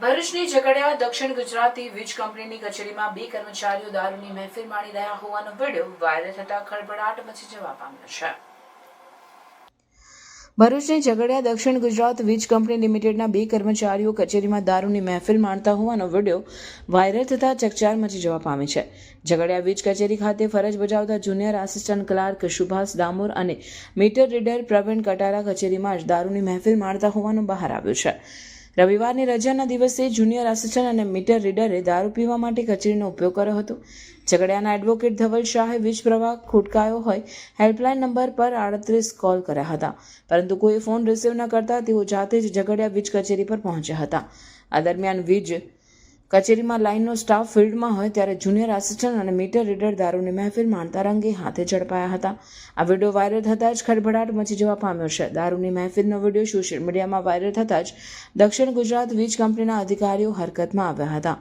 ભરૂચની ઝઘડિયા દક્ષિણ ગુજરાતી વીજ કંપનીની કચેરીમાં બે કર્મચારીઓ દારૂની મહેફિલ માણી રહ્યા હોવાનો વીડિયો વાયરલ થતા ખળભળાટ મચી જવા પામ્યો છે. ભરૂચની ઝઘડિયા દક્ષિણ ગુજરાત વીજ કંપની લિમિટેડના બે કર્મચારીઓ કચેરીમાં દારૂની મહેફિલ માણતા હોવાનો વીડિયો વાયરલ થતા ચકચાર મચી જવા પામી છે. ઝઘડિયા વીજ કચેરી ખાતે ફરજ બજાવતા junior assistant clerk Subhash Damor અને મીટર રીડર પ્રવીણ કટારા કચેરીમાં જ દારૂની મહેફિલ માણતા હોવાનું બહાર આવ્યું છે. રવિવારની રજાના દિવસે જુનિયર આસિસ્ટન્ટ અને મીટર રીડરે દારૂ પીવા માટે કચેરીનો ઉપયોગ કર્યો હતો. ઝઘડિયાના એડવોકેટ ધવલ શાહે વીજ પ્રવાહ ખોટકાયો હોય હેલ્પલાઇન નંબર પર આડત્રીસ કોલ કર્યા હતા. પરંતુ કોઈ ફોન રિસીવ ન કરતા તેઓ જાતે જ ઝઘડિયા વીજ કચેરી પર પહોંચ્યા હતા. આ દરમિયાન વીજ કચેરીમાં લાઇનનો સ્ટાફ ફિલ્ડમાં હોય ત્યારે જુનિયર આસિસ્ટન્ટ અને મીટર રીડર દારૂની મહેફિલ માણતા રંગે હાથે ઝડપાયા હતા. આ વીડિયો વાયરલ થતાં જ ખળભળાટ મચી જવા પામ્યો છે. દારૂની મહેફિલનો વીડિયો સોશિયલ મીડિયામાં વાયરલ થતાં જ દક્ષિણ ગુજરાત વીજ કંપનીના અધિકારીઓ હરકતમાં આવ્યા હતા.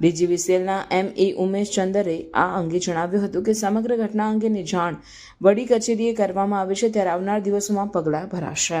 ડીજીવીસીએલના એમ એ ઉમેશ ચંદરે આ અંગે જણાવ્યું હતું કે સમગ્ર ઘટના અંગેની જાણ વડી કચેરીએ કરવામાં આવી છે. ત્યારે આવનાર દિવસોમાં પગલાં ભરાશે.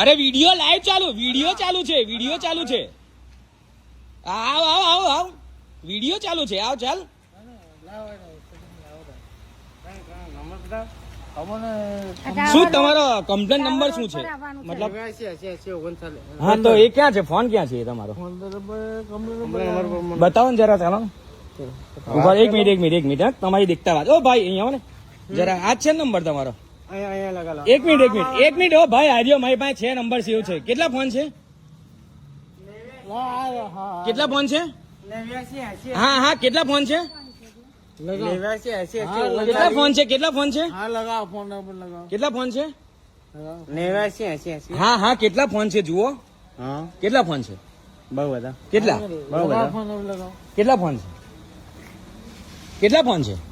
અરે વીડિયો લાઈવ ચાલુ વીડિયો ચાલુ છે વીડિયો ચાલુ છે. આવ આવ આવ આવ. વીડિયો ચાલુ છે આવ ચાલ. શું તમારો કમ્પ્લેન નંબર શું છે? મતલબ હા તો એ ક્યાં છે? ફોન ક્યાં છે એ તમારો? બતાવો ને જરા ચાલો. એક મિનિટ એક મિનિટ એક મિનિટ તમારી દેખતા વાત. ઓ ભાઈ અહીંયા આવો ને. જરા આ જ છે ને નંબર તમારો. એક મિનિટ એક મિનિટ એક મિનિટ ઓ ભાઈ આર્યો મારી પાસે છે નંબર સેવ છે કેટલા ફોન છે કેટલા ફોન છે હા હા કેટલા ફોન છે કેટલા ફોન છે કેટલા ફોન છે હા લગાવો ફોન નંબર લગાવો કેટલા ફોન છે નેવ્યાસી એસી એસી હા હા કેટલા ફોન છે જુઓ હા કેટલા ફોન છે બહુ બધા કેટલા બહુ ફોન નંબર કેટલા ફોન છે કેટલા ફોન છે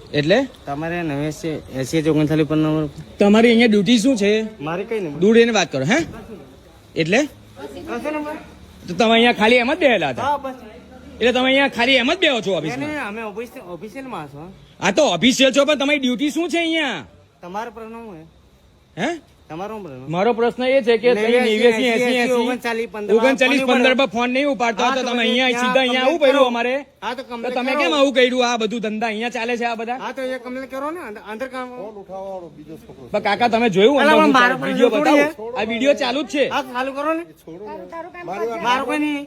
એટલે? તમારે નેવ્યાસી એસી ઓગણચાલીસ પર નંબર. તમારી અહીંયા ડ્યુટી શું છે? મારે કઈ નહીં દૂર એને વાત કરો હે? એટલે? તો તમે અહીંયા ખાલી એમ જ બેહેલા હતા? એટલે તમે અહીંયા ખાલી એમ જ બેહો છો ઓફિસ અમે ઓફિસ ઓફિસિયલમાં છો હા તો ઓફિસિયલ છો પણ તમારી ડ્યુટી શું છે અહીંયા? તમારો પ્રશ્ન હું હે? તમારો મારો પ્રશ્ન એ છે કે ઓગણચાલીસ, પંદર. પર ફોન નહીં ઉપાડતા તો તમે અહીંયા સીધા અહીંયા આવું પડ્યું અમારે? હા તો તમે કેમ આવું કર્યું? આ બધું ધંધા અહીંયા ચાલે છે આ બધા? હા તો એ કમ્પ્લેન કરો ને અંદર- કામ. ઉઠાવો બીજો છોકરો કાકા તમે જોયું વીડિયો બતાવું. આ વીડિયો ચાલુ જ છે. હા ચાલુ કરો ને. મારો કોઈ નહીં.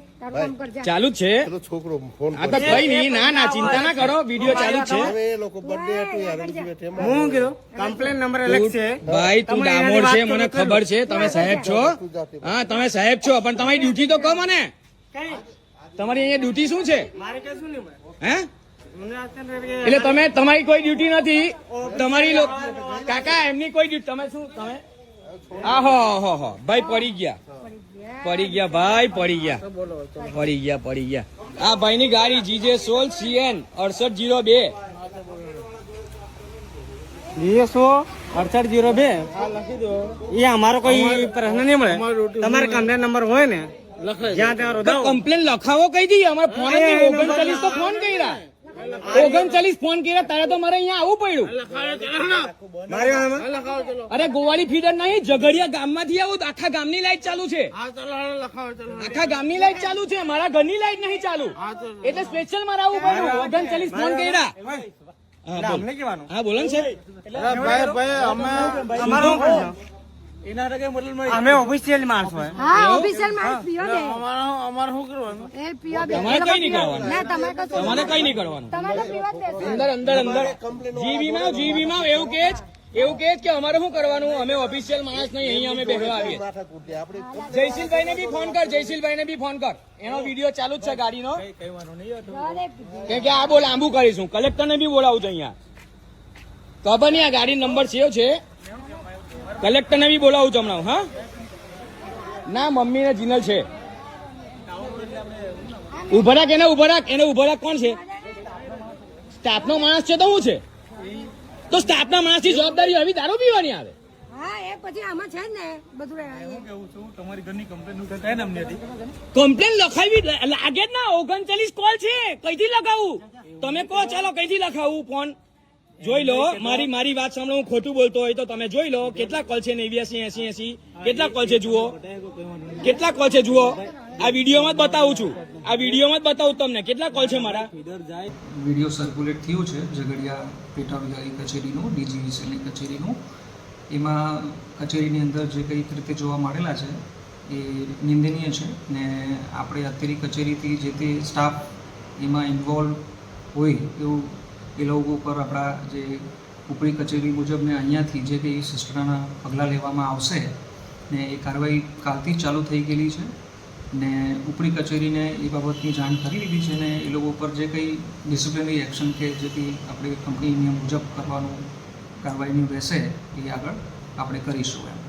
ચાલુ જ છે? છોકરો ફોન આ તો કઈ નહીં ના ના ચિંતા ના કરો. વીડિયો ચાલુ જ છે. એ લોકો બર્થડે હતું યાર હું કીધું કમ્પ્લેન નંબર અલગ છે. ભાઈ તું ડામોર છે મને ખબર છે. તમે સાહેબ છો? હા તમે સાહેબ છો પણ તમારી ડ્યુટી તો કહો મને. કઈ? તમારી અહીંયા ડ્યુટી શું છે? મારે કઈ નહીં હે? એટલે તમે તમારી કોઈ ડ્યુટી નથી. તમારી કાકા એમની કોઈ ડ્યુટી તમે શું તમે? આહો હો હો ભાઈ પડી ગયા. પડી ગયા ભાઈ પડી ગયા. પડી ગયા પડી ગયા. આ ભાઈની ગાડી જીજે સોલ સીએન અડસઠ જીરો બે. જીરો અડસઠ જીરો બે? એ અમારો કોઈ પ્રશ્ન નહીં મળે. તમારે કમ્પ્લેન નંબર હોય ને? જ્યાં ત્યાં કમ્પ્લેન લખાવો કઈ દઈએ. અમારે ફોન ઓગણચાલીસ તો ફોન કર્યા. ઓગણચાલીસ ફોન કર્યા તારે તો મારે અહીંયા આવવું પડ્યું. અરે ગોવાળી ફીડર નહીં ઝઘડિયા ગામમાંથી આવું તો આખા ગામની લાઈટ ચાલુ છે. હા ચાલો હાલો, આખા ગામની લાઈટ ચાલુ છે મારા ઘરની લાઈટ નહીં ચાલુ. એટલે સ્પેશિયલ મારે આવવું પડ્યું. ઓગણચાલીસ ફોન કર્યા. હા, બોલ. હા ને સાહેબ. અમારો શું મતલબ અમે ઓફિશિયલ માણસ હોય હા ઓફિશિયલ માણસ પીઓ દે અમારે શું કરવાનું? એ પીઓ બે. તમારે કઈ નહીં કરવાનું. ના તમારે કશું તમારે કઈ નહીં કરવાનું. તમારે તો પીવા દેશે અંદર અંદર અંદર. જીબીમાં જીબીમાં એવું કે જ એવું કે કે અમારે શું કરવાનું? અમે ઓફિશિયલ માણસ નહીં અહીંયા અમે બેસવા આવીએ. જયશીલભાઈ ને બી ફોન કર જયશીલભાઈ ને બી ફોન કર. એનો વીડિયો ચાલુ જ છે ગાડીનો. કેમ કે આ બહુ લાંબુ કરીશું. કલેક્ટર ને બી બોલાવું છું અહીંયા. ખબર નહીં આ ગાડી નંબર સેવ છે. કલેક્ટર ને બી બોલાવું છું હમણાં હા? ના મમ્મી ને જીનલ છે. ઊભા રાખ એને ઊભા રાખ એને ઊભા રાખ કોણ છે? સ્ટાફ નો માણસ છે તો શું છે? તો સ્ટાફ ના માણસની જવાબદારી આવી દારૂ પીવાની આવે. હા એ પછી આમાં છે જ ને બધું એ. કમ્પ્લેન લખાવી લાગે જ ના ઓગણચાલીસ કોલ છે કઈથી લખાવું? તમે કહો ચાલો કઈથી લખાવું ફોન જોઈ લો મારી મારી વાત સાંભળો હું ખોટું બોલતો હોય તો તમે જોઈ લો કેટલા કોલ છે નેવ્યાસી એસી એસી? કેટલા કોલ છે જુઓ? કેટલા કોલ છે જુઓ? આ વિડીયોમાં જ બતાવું છું. આ વિડીયોમાં જ બતાવું તમને. કેટલા કોલ છે મારા? વીડિયો સર્ક્યુલેટ થયું છે ઝઘડિયા પેટા વિભાગી કચેરીનું ડીજીવીસીની કચેરીનું. એમાં કચેરીની અંદર જે કંઈક રીતે જોવા મળેલા છે એ નિંદનીય છે ને આપણે અત્યારે કચેરીથી જે તે સ્ટાફ એમાં ઇન્વોલ્વ હોય એવું એ લોકો ઉપર આપણા જે ઉપરી કચેરી મુજબ ને અહીંયાથી જે કંઈ સિસ્ટરના પગલાં લેવામાં આવશે ને એ કાર્યવાહી કાલથી ચાલુ થઈ ગયેલી છે ને ઉપરી કચેરીને એ બાબતની જાણ કરી દીધી છે ને એ લોકો ઉપર જે કંઈ ડિસિપ્લિનરી એક્શન કે જે કંઈ આપણી કંપની નિયમ મુજબ કરવાનું કાર્યવાહીનું રહેશે એ આગળ આપણે કરીશું એમ.